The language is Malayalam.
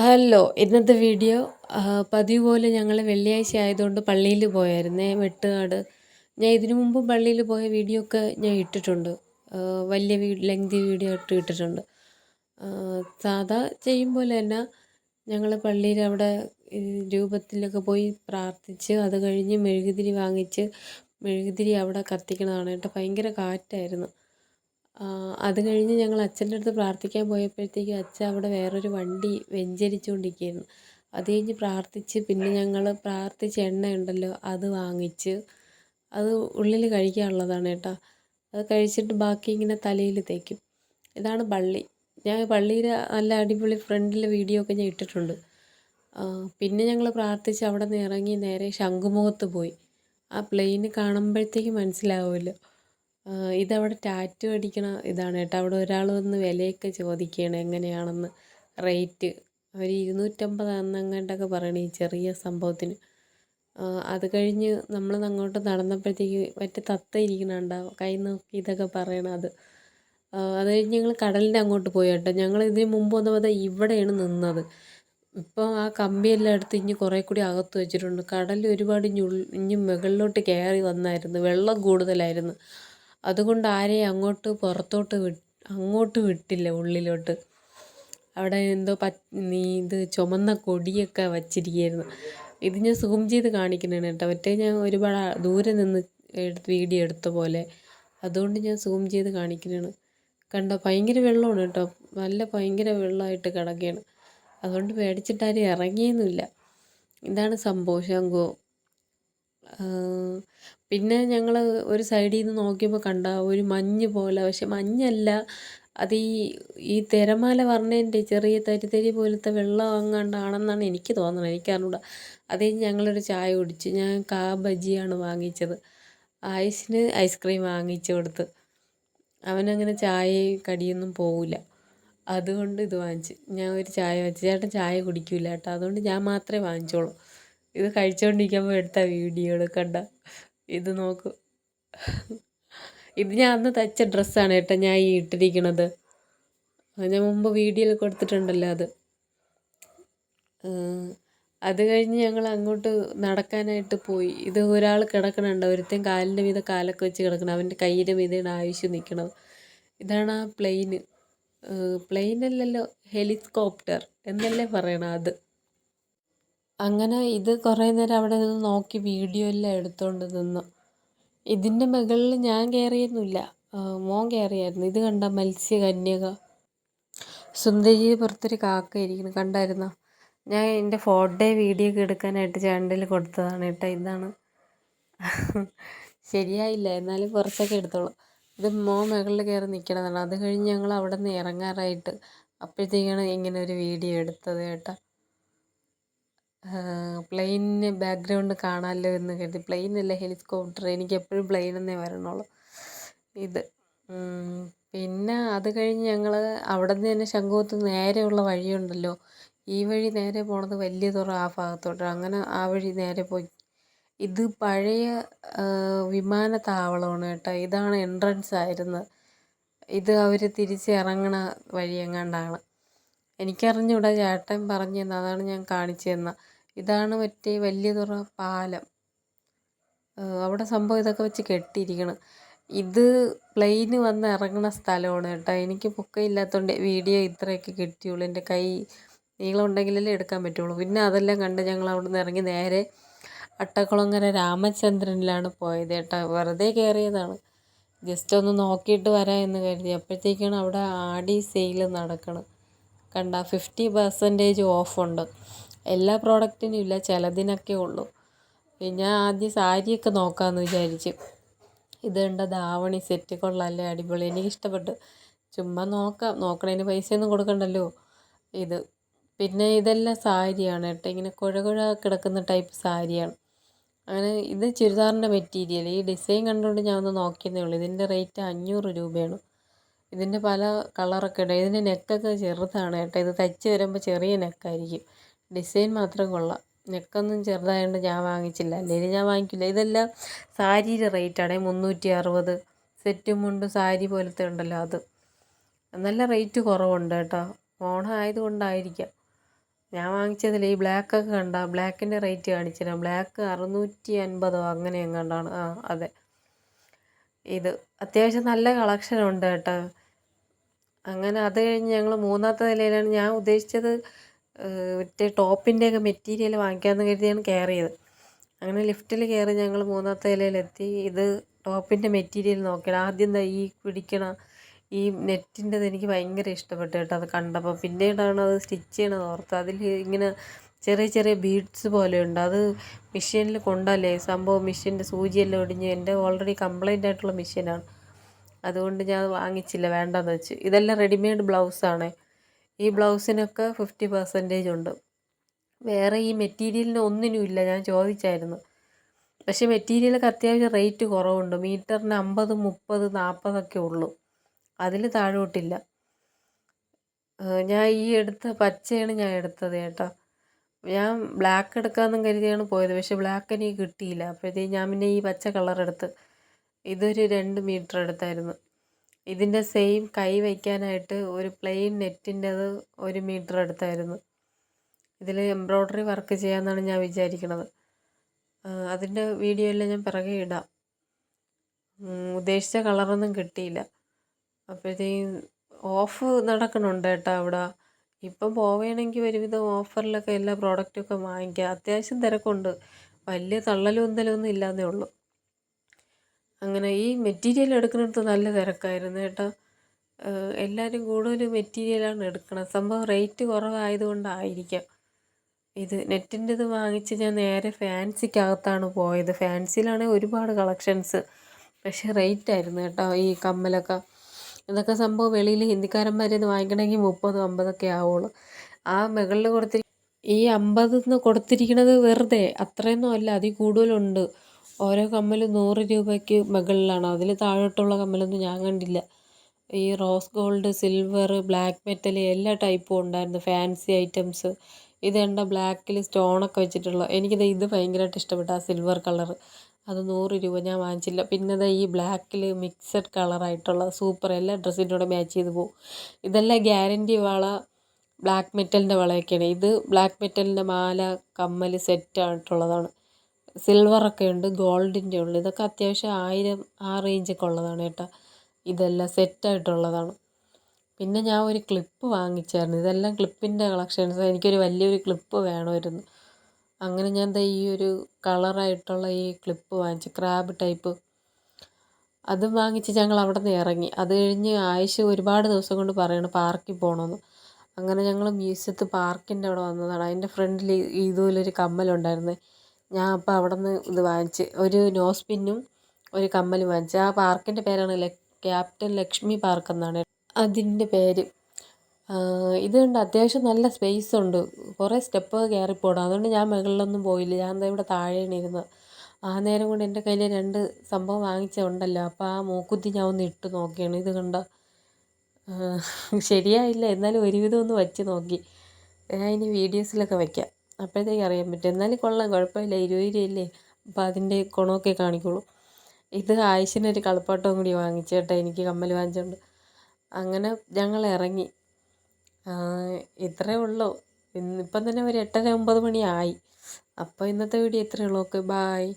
ഹലോ ഇന്നത്തെ വീഡിയോ പതിവ് പോലെ ഞങ്ങൾ വെള്ളിയാഴ്ച ആയതുകൊണ്ട് പള്ളിയിൽ പോയായിരുന്നേ. വെട്ടുകാട്. ഞാൻ ഇതിനു മുമ്പ് പള്ളിയിൽ പോയ വീഡിയോ ഒക്കെ ഞാൻ ഇട്ടിട്ടുണ്ട്. വലിയ ലെങ്തി വീഡിയോ ഇട്ട് ഇട്ടിട്ടുണ്ട്. സാധാ ചെയ്യും പോലെ തന്നെ ഞങ്ങൾ പള്ളിയിൽ അവിടെ രൂപത്തിലൊക്കെ പോയി പ്രാർത്ഥിച്ച് അത് കഴിഞ്ഞ് മെഴുകുതിരി വാങ്ങിച്ച് മെഴുകുതിരി അവിടെ കത്തിക്കണതാണ്. കേട്ടോ ഭയങ്കര കാറ്റായിരുന്നു. അത് കഴിഞ്ഞ് ഞങ്ങൾ അച്ഛന്റെ അടുത്ത് പ്രാർത്ഥിക്കാൻ പോയപ്പോഴത്തേക്ക് അച്ഛൻ അവിടെ വേറൊരു വണ്ടി വെഞ്ചരിച്ചുകൊണ്ടിരിക്കുകയായിരുന്നു. അത് കഴിഞ്ഞ് പ്രാർത്ഥിച്ച് പിന്നെ ഞങ്ങൾ പ്രാർത്ഥിച്ച എണ്ണ ഉണ്ടല്ലോ അത് വാങ്ങിച്ച് അത് ഉള്ളിൽ കഴിക്കാനുള്ളതാണ് കേട്ടോ. അത് കഴിച്ചിട്ട് ബാക്കി ഇങ്ങനെ തലയിൽ തേക്കും. ഇതാണ് പള്ളി. ഞാൻ പള്ളിയിൽ നല്ല അടിപൊളി ഫ്രണ്ടിൽ വീഡിയോ ഒക്കെ ഞാൻ ഇട്ടിട്ടുണ്ട്. പിന്നെ ഞങ്ങൾ പ്രാർത്ഥിച്ച് അവിടെ നിന്ന് ഇറങ്ങി നേരെ ശംഖുമുഖത്ത് പോയി. ആ പ്ലെയിൻ കാണുമ്പോഴത്തേക്ക് മനസ്സിലാവുമല്ലോ. ഇതവിടെ ടാറ്റു അടിക്കണ ഇതാണ് കേട്ടോ. അവിടെ ഒരാൾ വന്ന് വിലയൊക്കെ ചോദിക്കുകയാണ് എങ്ങനെയാണെന്ന്. റേറ്റ് അവർ ഇരുന്നൂറ്റമ്പത് എങ്ങാണ്ടൊക്കെ പറയണ ഈ ചെറിയ സംഭവത്തിന്. അത് കഴിഞ്ഞ് നമ്മൾ അങ്ങോട്ട് നടന്നപ്പോഴത്തേക്ക് മറ്റേ തത്ത ഇരിക്കണുണ്ടാവും കൈ നോക്കി ഇതൊക്കെ പറയണത് അത്. കഴിഞ്ഞ് ഞങ്ങൾ കടലിന്റെ അങ്ങോട്ട് പോയി കേട്ടോ. ഞങ്ങൾ ഇതിന് മുമ്പ് വന്നപ്പോൾ ഇവിടെയാണ് നിന്നത്. ഇപ്പോൾ ആ കമ്പിയെല്ലാം എടുത്ത് ഇനി കുറേ കൂടി അകത്ത് വെച്ചിട്ടുണ്ട്. കടൽ ഒരുപാട് ഇനി ഇനി മുകളിലോട്ട് കയറി വന്നായിരുന്നു. വെള്ളം കൂടുതലായിരുന്നു. അതുകൊണ്ട് ആരെയും അങ്ങോട്ട് പുറത്തോട്ട് വി അങ്ങോട്ട് വിട്ടില്ല ഉള്ളിലോട്ട്. അവിടെ എന്തോ നീ ഇത് ചുമന്ന കൊടിയൊക്കെ വച്ചിരിക്കുകയായിരുന്നു ഇത് ഞാൻ സൂം ചെയ്ത് കാണിക്കുന്നതാണ് കേട്ടോ. മറ്റേ ഞാൻ ഒരുപാട് ദൂരെ നിന്ന് എടുത്ത് വീഡിയോ എടുത്ത പോലെ. അതുകൊണ്ട് ഞാൻ സൂം ചെയ്ത് കാണിക്കുന്നതാണ്. കണ്ടോ? ഭയങ്കര വെള്ളമാണ് കേട്ടോ. നല്ല ഭയങ്കര വെള്ളമായിട്ട് കിടക്കുകയാണ്. അതുകൊണ്ട് പേടിച്ചിട്ടാരും ഇറങ്ങിയൊന്നുമില്ല. ഇതാണ് സംഭവം ശംഖു. പിന്നെ ഞങ്ങൾ ഒരു സൈഡിൽ നിന്ന് നോക്കിയപ്പോൾ കണ്ട ഒരു മഞ്ഞ് പോലെ പക്ഷെ മഞ്ഞല്ല. അത് ഈ ഈ തിരമാല പറഞ്ഞതിന്റെ ചെറിയ തരി തരി പോലത്തെ വെള്ളം അങ്ങാണ്ടാണെന്നാണ് എനിക്ക് തോന്നുന്നത് എനിക്കറിഞ്ഞൂടാ അത് കഴിഞ്ഞ് ഞങ്ങളൊരു ചായ കുടിച്ച്. ഞാൻ കാ ബജിയാണ് വാങ്ങിച്ചത്. ആയുസിന് ഐസ്ക്രീം വാങ്ങിച്ചു കൊടുത്ത്. അവനങ്ങനെ ചായ കടിയൊന്നും പോവില്ല അതുകൊണ്ട് ഇത് വാങ്ങിച്ച്. ഞാൻ ഒരു ചായ വെച്ച്. ചേട്ടൻ ചായ കുടിക്കില്ല കേട്ടോ. അതുകൊണ്ട് ഞാൻ മാത്രമേ വാങ്ങിച്ചോളൂ. ഇത് കഴിച്ചുകൊണ്ടിരിക്കുമ്പോൾ എടുത്ത വീഡിയോകൾ കണ്ട. ഇത് നോക്കൂ. ഇത് ഞാൻ അന്ന് തച്ച ഡ്രസ്സാണ് കേട്ടോ ഞാൻ ഈ ഇട്ടിരിക്കണത്. ഞാൻ മുമ്പ് വീഡിയോയിൽ കൊടുത്തിട്ടുണ്ടല്ലോ അത്. അത് കഴിഞ്ഞ് ഞങ്ങൾ അങ്ങോട്ട് നടക്കാനായിട്ട് പോയി. ഇത് ഒരാൾ കിടക്കണുണ്ട്. ഒരുത്തൻ കാലിന്റെ മീതെ കാലൊക്കെ വെച്ച് കിടക്കണം. അവന്റെ കയ്യിന്റെ മീതെയാണ് ആയുഷ് നിൽക്കണത് ഇതാണ് ആ പ്ലെയിന്. പ്ലെയിൻ അല്ലല്ലോ ഹെലികോപ്റ്റർ എന്നല്ലേ പറയണം അത്. അങ്ങനെ ഇത് കുറേ നേരം അവിടെ നിന്ന് നോക്കി വീഡിയോ എല്ലാം എടുത്തുകൊണ്ട് നിന്നു. ഇതിന്റെ മുകളിൽ ഞാൻ കയറിയൊന്നുമില്ല മോൻ കയറിയായിരുന്നു ഇത് കണ്ട മത്സ്യകന്യക സുന്ദരി പുറത്തൊരു കാക്ക ഇരിക്കുന്നു. കണ്ടായിരുന്നോ? ഞാൻ എന്റെ ഫോട്ടോ വീഡിയോ ഒക്കെ എടുക്കാനായിട്ട് ചാനലിൽ കൊടുത്തതാണ് കേട്ടോ. ഇതാണ്. ശരിയായില്ല. എന്നാലും കുറച്ചൊക്കെ എടുത്തോളൂ. ഇത് മോ മുകളിൽ കയറി നിൽക്കണതാണ് അത് കഴിഞ്ഞ് ഞങ്ങൾ അവിടെ നിന്ന് ഇറങ്ങാറായിട്ട് അപ്പോഴത്തേക്കാണ് ഇങ്ങനെ ഒരു വീഡിയോ എടുത്തത് കേട്ടോ. പ്ലെയിനിന് ബാക്ക്ഗ്രൗണ്ട് കാണാമല്ലോ എന്ന് കരുതി. പ്ലെയിൻ അല്ല ഹെലികോപ്റ്റർ. എനിക്ക് എപ്പോഴും പ്ലെയിൻ എന്നേ വരണുള്ളൂ. ഇത്. പിന്നെ അത് കഴിഞ്ഞ് ഞങ്ങൾ അവിടെ നിന്ന് തന്നെ ശംഖുമുഖത്ത് നേരെയുള്ള വഴിയുണ്ടല്ലോ. ഈ വഴി നേരെ പോണത് വലിയ തുറ ആ ഭാഗത്തോട്ട്. അങ്ങനെ ആ വഴി നേരെ പോയി. ഇത് പഴയ വിമാനത്താവളമാണ് കേട്ടോ. ഇതാണ് എൻട്രൻസ് ആയിരുന്നത്. ഇത് അവർ തിരിച്ച് ഇറങ്ങണ വഴി എങ്ങാണ്ടാണ്. എനിക്കറിഞ്ഞൂടാ ചേട്ടൻ പറഞ്ഞു തന്ന അതാണ് ഞാൻ കാണിച്ചു തന്ന ഇതാണ് മറ്റേ വലിയ തുറ പാലം. അവിടെ സംഭവം ഇതൊക്കെ വെച്ച് കെട്ടിയിരിക്കണം. ഇത് പ്ലെയിന് വന്ന് ഇറങ്ങുന്ന സ്ഥലമാണ് കേട്ടോ. എനിക്ക് പൊക്കമില്ലാത്തതുകൊണ്ട് വീഡിയോ ഇത്രയൊക്കെ കിട്ടിയുള്ളൂ. എന്റെ കൈ നീളം ഉണ്ടെങ്കിലല്ലേ എടുക്കാൻ പറ്റുള്ളൂ. പിന്നെ അതെല്ലാം കണ്ട് ഞങ്ങൾ അവിടെ നിന്ന് ഇറങ്ങി നേരെ അട്ടക്കുളങ്ങര രാമചന്ദ്രനിലാണ് പോയത് കേട്ടോ. വെറുതെ കയറിയതാണ് ജസ്റ്റ് ഒന്ന് നോക്കിയിട്ട് വരാം എന്ന് കരുതി. അപ്പോഴത്തേക്കാണ് അവിടെ ആടി സെയിൽ നടക്കണം. കണ്ട ഫിഫ്റ്റി പെർസെന്റേജ് ഓഫുണ്ട് എല്ലാ പ്രോഡക്റ്റിനും ഇല്ല ചിലതിനൊക്കെ ഉള്ളൂ. പിന്നെ ആദ്യം സാരിയൊക്കെ നോക്കാമെന്ന് വിചാരിച്ച്. ഇത് കണ്ട ധാവണി സെറ്റ് കൊള്ളാമല്ലേ അടിപൊളി. എനിക്ക് ഇഷ്ടപ്പെട്ടു. ചുമ്മാ നോക്കാം. നോക്കണതിന് പൈസയൊന്നും കൊടുക്കണ്ടല്ലോ ഇത്. പിന്നെ ഇതെല്ലാം സാരിയാണ് കേട്ടോ. ഇങ്ങനെ കുഴ കുഴ കിടക്കുന്ന ടൈപ്പ് സാരിയാണ്. അങ്ങനെ ഇത് ചുരിദാറിന്റെ മെറ്റീരിയൽ ഈ ഡിസൈൻ കണ്ടുകൊണ്ട് ഞാൻ ഒന്ന് നോക്കിയെന്നേ ഉള്ളൂ. ഇതിന്റെ റേറ്റ് അഞ്ഞൂറ് രൂപയാണ്. ഇതിന്റെ പല കളറൊക്കെ ഉണ്ട്. ഇതിന്റെ നെക്കൊക്കെ ചെറുതാണ് കേട്ടോ. ഇത് തയ്ച്ച് വരുമ്പോൾ ചെറിയ നെക്കായിരിക്കും. ഡിസൈൻ മാത്രം കൊള്ളാം. നെക്കൊന്നും ചെറുതായതുകൊണ്ട് ഞാൻ വാങ്ങിച്ചില്ല. അല്ലെങ്കിൽ ഞാൻ വാങ്ങിക്കില്ല. ഇതെല്ലാം സാരിയുടെ റേറ്റാണ് മുന്നൂറ്റി അറുപത് സെറ്റും മുണ്ടും സാരി പോലത്തെ ഉണ്ടല്ലോ അത്. നല്ല റേറ്റ് കുറവുണ്ട് കേട്ടോ. ഓണം ആയതുകൊണ്ടായിരിക്കാം ഞാൻ വാങ്ങിച്ചതിൽ ഈ ബ്ലാക്കൊക്കെ കണ്ട ബ്ലാക്കിന്റെ റേറ്റ് കാണിച്ചില്ല ബ്ലാക്ക് അറുന്നൂറ്റി അൻപതോ അങ്ങനെ എങ്ങാണ്ടാണ് ആ അതെ. ഇത് അത്യാവശ്യം നല്ല കളക്ഷൻ ഉണ്ട് കേട്ടോ. അങ്ങനെ അത് കഴിഞ്ഞ് ഞങ്ങൾ മൂന്നാമത്തെ നിലയിലാണ് ഞാൻ ഉദ്ദേശിച്ചത് മറ്റേ ടോപ്പിന്റെയൊക്കെ മെറ്റീരിയൽ വാങ്ങിക്കാമെന്ന് കരുതിയാണ് കയറിയത് അങ്ങനെ ലിഫ്റ്റിൽ കയറി ഞങ്ങൾ മൂന്നാമത്തെ നിലയിലെത്തി. ഇത് ടോപ്പിന്റെ മെറ്റീരിയൽ നോക്കിയാണ് ആദ്യം എന്താ ഈ പിടിക്കണ ഈ നെറ്റിന്റെത് എനിക്ക് ഭയങ്കര ഇഷ്ടപ്പെട്ടു കേട്ടോ അത് കണ്ടപ്പോൾ പിന്നീടാണ് അത് സ്റ്റിച്ച് ചെയ്യണത് ഓർത്ത്. അതിൽ ഇങ്ങനെ ചെറിയ ചെറിയ ബീഡ്സ് പോലെയുണ്ട് അത് മെഷീനിൽ കൊണ്ടല്ലേ? സംഭവം മെഷീന്റെ സൂചിയെല്ലാം ഒടിഞ്ഞ് എന്റെ ഓൾറെഡി കംപ്ലൈന്റ് ആയിട്ടുള്ള മെഷീനാണ്. അതുകൊണ്ട് ഞാൻ വാങ്ങിച്ചില്ല. വേണ്ടെന്ന് വെച്ച്. ഇതെല്ലാം റെഡിമെയ്ഡ് ബ്ലൗസാണ് ഈ ബ്ലൗസിനൊക്കെ ഫിഫ്റ്റി പെർസെന്റേജ് ഉണ്ട്. വേറെ ഈ മെറ്റീരിയലിന് ഒന്നിനും ഇല്ല. ഞാൻ ചോദിച്ചായിരുന്നു. പക്ഷേ മെറ്റീരിയലൊക്കെ അത്യാവശ്യം റേറ്റ് കുറവുണ്ട്. മീറ്ററിന് അമ്പത് മുപ്പത് നാൽപ്പതൊക്കെ ഉള്ളൂ. അതിൽ താഴോട്ടില്ല. ഞാൻ ഈ എടുത്ത പച്ചയാണ് ഞാൻ എടുത്തത് കേട്ടോ. ഞാൻ ബ്ലാക്ക് എടുക്കാമെന്നും കരുതിയാണ് പോയത്. പക്ഷേ ബ്ലാക്ക് എനിക്ക് കിട്ടിയില്ല. അപ്പോഴത്തേക്ക് ഞാൻ പിന്നെ ഈ പച്ച കളർ എടുത്ത് ഇതൊരു രണ്ട് മീറ്റർ എടുത്തായിരുന്നു. ഇതിന്റെ സെയിം കൈ വയ്ക്കാനായിട്ട് ഒരു പ്ലെയിൻ നെറ്റിന്റെത് ഒരു മീറ്റർ എടുത്തായിരുന്നു. ഇതിൽ എംബ്രോയ്ഡറി വർക്ക് ചെയ്യാമെന്നാണ് ഞാൻ വിചാരിക്കുന്നത് അതിന്റെ വീഡിയോ എല്ലാം ഞാൻ പിറകെ ഇടാം. ഉദ്ദേശിച്ച കളറൊന്നും കിട്ടിയില്ല. അപ്പോഴത്തേക്കും ഓഫ് നടക്കണുണ്ട് കേട്ടോ അവിടെ. ഇപ്പം പോവുകയാണെങ്കിൽ ഒരുവിധം ഓഫറിലൊക്കെ എല്ലാ പ്രോഡക്റ്റും ഒക്കെ വാങ്ങിക്കാം. അത്യാവശ്യം തിരക്കുണ്ട്. വലിയ തള്ളലും ഉന്തലും ഒന്നും ഇല്ലാന്നേ ഉള്ളൂ. അങ്ങനെ ഈ മെറ്റീരിയൽ എടുക്കുന്നിടത്ത് നല്ല തിരക്കായിരുന്നു കേട്ടോ. എല്ലാവരും കൂടുതൽ മെറ്റീരിയലാണ് എടുക്കുന്നത് സംഭവം റേറ്റ് കുറവായതുകൊണ്ടായിരിക്കാം. ഇത് നെറ്റിന്റെത് വാങ്ങിച്ച് ഞാൻ നേരെ ഫാൻസിക്കകത്താണ് പോയത്. ഫാൻസിയിലാണെങ്കിൽ ഒരുപാട് കളക്ഷൻസ്. പക്ഷേ റേറ്റ് ആയിരുന്നു കേട്ടോ ഈ കമ്മലൊക്കെ. ഇതൊക്കെ സംഭവം വെളിയിൽ ഹിന്ദിക്കാരന്മാരിൽ നിന്ന് വാങ്ങിക്കണമെങ്കിൽ മുപ്പതും അമ്പതൊക്കെ ആവുള്ളൂ. ആ മുകളിൽ കൊടുത്തി ഈ അമ്പതെന്ന് കൊടുത്തിരിക്കുന്നത് വെറുതെ. അത്രയൊന്നും അല്ല അതിൽ കൂടുതലുണ്ട്. ഓരോ കമ്മലും നൂറ് രൂപയ്ക്ക് മുകളിലാണ്. അതിൽ താഴോട്ടുള്ള കമ്മലൊന്നും ഞാൻ കണ്ടില്ല. ഈ rose gold silver black metal എല്ലാ ടൈപ്പും ഉണ്ടായിരുന്നു. ഫാൻസി ഐറ്റംസ് ഇത് എന്റെ ബ്ലാക്കിൽ സ്റ്റോണൊക്കെ വെച്ചിട്ടുള്ള എനിക്കിത് ഇത് ഭയങ്കരമായിട്ട് ഇഷ്ടപ്പെട്ടു ആ സിൽവർ കളർ അത് നൂറ് രൂപ ഞാൻ വാങ്ങിച്ചില്ല. പിന്നെ ദാ ഈ ബ്ലാക്കിൽ മിക്സഡ് കളറായിട്ടുള്ള സൂപ്പർ എല്ലാ ഡ്രസ്സിന്റെ കൂടെ മാച്ച് ചെയ്ത് പോകും ഇതെല്ലാം ഗ്യാരന്റി വള ബ്ലാക്ക് മെറ്റലിന്റെ വളയൊക്കെയാണ്. ഇത് ബ്ലാക്ക് മെറ്റലിന്റെ മാല കമ്മൽ സെറ്റ് ആയിട്ടുള്ളതാണ്. സിൽവറൊക്കെ ഉണ്ട് ഗോൾഡിന്റെ ഉള്ളു. ഇതൊക്കെ അത്യാവശ്യം ആയിരം ആ റേഞ്ചൊക്കെ ഉള്ളതാണ് കേട്ടോ. ഇതെല്ലാം സെറ്റായിട്ടുള്ളതാണ് പിന്നെ ഞാൻ ഒരു ക്ലിപ്പ് വാങ്ങിച്ചായിരുന്നു. ഇതെല്ലാം ക്ലിപ്പിന്റെ കളക്ഷൻസ് എനിക്കൊരു വലിയൊരു ക്ലിപ്പ് വേണമായിരുന്നു. അങ്ങനെ ഞാൻ ദാ ഈ ഒരു കളറായിട്ടുള്ള ഈ ക്ലിപ്പ് വാങ്ങിച്ചു. ക്രാബ് ടൈപ്പ് അത് വാങ്ങിച്ച് ഞങ്ങൾ അവിടെ നിന്ന് ഇറങ്ങി. അത് കഴിഞ്ഞ് ആയിഷ ഒരുപാട് ദിവസം കൊണ്ട് പറയണം പാർക്കിൽ പോകണമെന്ന് അങ്ങനെ ഞങ്ങൾ മ്യൂസിയത്ത് പാർക്കിന്റെ അവിടെ വന്നതാണ്. അതിന്റെ ഫ്രണ്ടിൽ ഇതുപോലൊരു കമ്മലുണ്ടായിരുന്നു. ഞാൻ അപ്പോൾ അവിടെ നിന്ന് ഇത് വാങ്ങിച്ച് ഒരു നോസ് പിന്നും ഒരു കമ്മലും വാങ്ങിച്ചു. ആ പാർക്കിന്റെ പേരാണ് ക്യാപ്റ്റൻ ലക്ഷ്മി പാർക്ക് എന്നാണ്. അതിന്റെ പേര്. ഇത് കണ്ടോ അത്യാവശ്യം നല്ല സ്പേസ് ഉണ്ട്. കുറേ സ്റ്റെപ്പ് കയറിപ്പോടും അതുകൊണ്ട് ഞാൻ മുകളിലൊന്നും പോയില്ല. ഞാൻ ദാ ഇവിടെ താഴെയാണ് ഇരുന്നത് ആ നേരം കൊണ്ട് എന്റെ കയ്യിൽ രണ്ട് സംഭവം വാങ്ങിച്ചുണ്ടല്ലോ അപ്പോൾ ആ മൂക്കുത്തി ഞാൻ ഒന്ന് ഇട്ട് നോക്കിയാണ്. ഇത് കണ്ടോ? ശരിയായില്ല. എന്നാലും ഒരുവിധം ഒന്ന് വച്ച് നോക്കി. ഞാൻ ഇനി വീഡിയോസിലൊക്കെ വയ്ക്കാം അപ്പോഴത്തേക്ക് അറിയാൻ പറ്റും. എന്നാലും കൊള്ളാം. കുഴപ്പമില്ല. ഇരുപത് രൂപയല്ലേ? അപ്പോൾ അതിന്റെ ഗുണമൊക്കെ കാണിക്കുള്ളൂ. ഇത് ആയുഷിനൊരു കളിപ്പാട്ടവും കൂടി വാങ്ങിച്ചേട്ടാ. എനിക്ക് കമ്മൽ വാങ്ങിച്ചുകൊണ്ട് അങ്ങനെ ഞങ്ങൾ ഇറങ്ങി ഇത്രയേ ഉള്ളൂ. ഇന്നിപ്പം തന്നെ ഒരു എട്ടര ഒമ്പത് മണിയായി. അപ്പോൾ ഇന്നത്തെ വീഡിയോ ഇത്രയേ ഉള്ളൂ. Okay bye